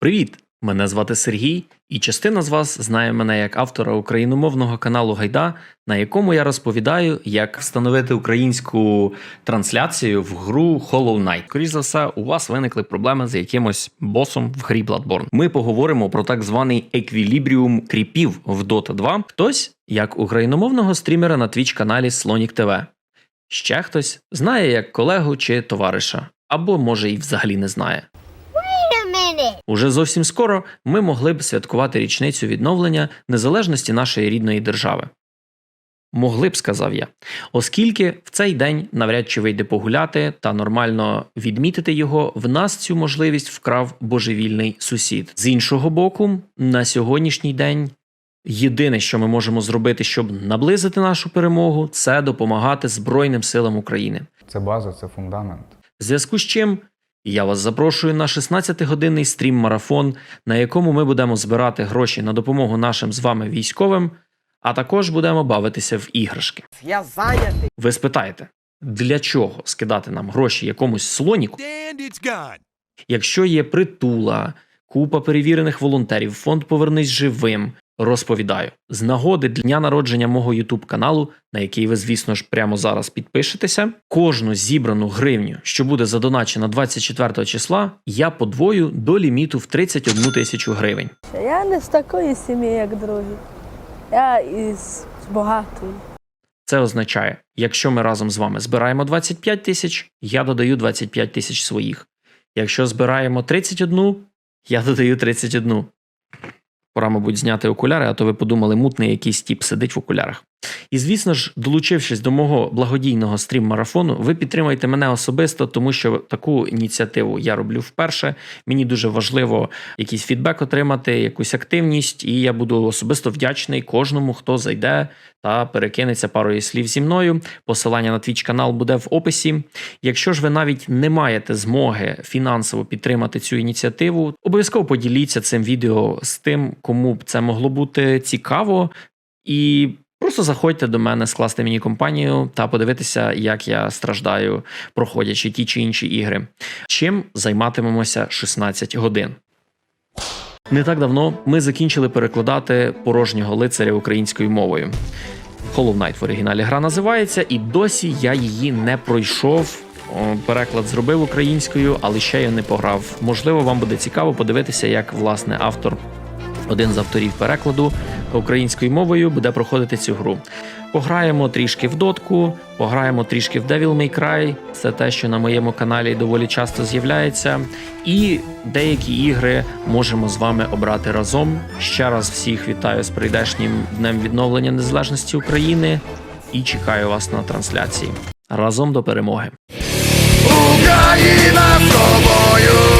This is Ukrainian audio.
Привіт! Мене звати Сергій, і частина з вас знає мене як автора україномовного каналу Гайда, на якому я розповідаю, як встановити українську трансляцію в гру Hollow Knight. Скоріше за все, у вас виникли проблеми з якимось босом в грі Bloodborne. Ми поговоримо про так званий еквілібріум кріпів в Dota 2. Хтось, як україномовного стрімера на Twitch каналі Слонік ТВ. Ще хтось знає як колегу чи товариша, або може і взагалі не знає. Уже зовсім скоро ми могли б святкувати річницю відновлення незалежності нашої рідної держави. Могли б, сказав я, оскільки в цей день навряд чи вийде погуляти та нормально відмітити його, в нас цю можливість вкрав божевільний сусід. З іншого боку, на сьогоднішній день єдине, що ми можемо зробити, щоб наблизити нашу перемогу, це допомагати Збройним силам України. Це база, це фундамент. В зв'язку з чим я вас запрошую на 16-годинний стрім-марафон, на якому ми будемо збирати гроші на допомогу нашим з вами військовим, а також будемо бавитися в іграшки. Я зайнятий. Ви спитаєте, для чого скидати нам гроші якомусь слоніку, якщо є притула, купа перевірених волонтерів, фонд Повернись живим. Розповідаю з нагоди дня народження мого Ютуб каналу, на який ви, звісно ж, прямо зараз підпишетеся. Кожну зібрану гривню, що буде задоначена 24 числа, я подвою до ліміту в 31 тисячу гривень. Я не з такої сім'ї, як другі. Я із багатої. Це означає, якщо ми разом з вами збираємо 25 тисяч, я додаю 25 тисяч своїх. Якщо збираємо 31, я додаю 31. Пора, мабуть, зняти окуляри, а то ви подумали, мутний якийсь тіп сидить в окулярах. І звісно ж, долучившись до мого благодійного стрім-марафону, ви підтримайте мене особисто, тому що таку ініціативу я роблю вперше. Мені дуже важливо якийсь фідбек отримати, якусь активність, і я буду особисто вдячний кожному, хто зайде та перекинеться парою слів зі мною. Посилання на твіч канал буде в описі. Якщо ж ви навіть не маєте змоги фінансово підтримати цю ініціативу, обов'язково поділіться цим відео з тим, кому б це могло бути цікаво, і просто заходьте до мене скласти мені компанію та подивитися, як я страждаю, проходячи ті чи інші ігри. Чим займатимемося 16 годин. Не так давно ми закінчили перекладати порожнього лицаря українською мовою. Hollow Knight в оригіналі гра називається, і досі я її не пройшов. Переклад зробив українською, але ще я не пограв. Можливо, вам буде цікаво подивитися, як власне автор, один з авторів перекладу українською мовою, буде проходити цю гру. Пограємо трішки в дотку, пограємо трішки в Devil May Cry, це те, що на моєму каналі доволі часто з'являється. І деякі ігри можемо з вами обрати разом. Ще раз всіх вітаю з прийдешнім днем відновлення незалежності України і чекаю вас на трансляції. Разом до перемоги! Україна з тобою,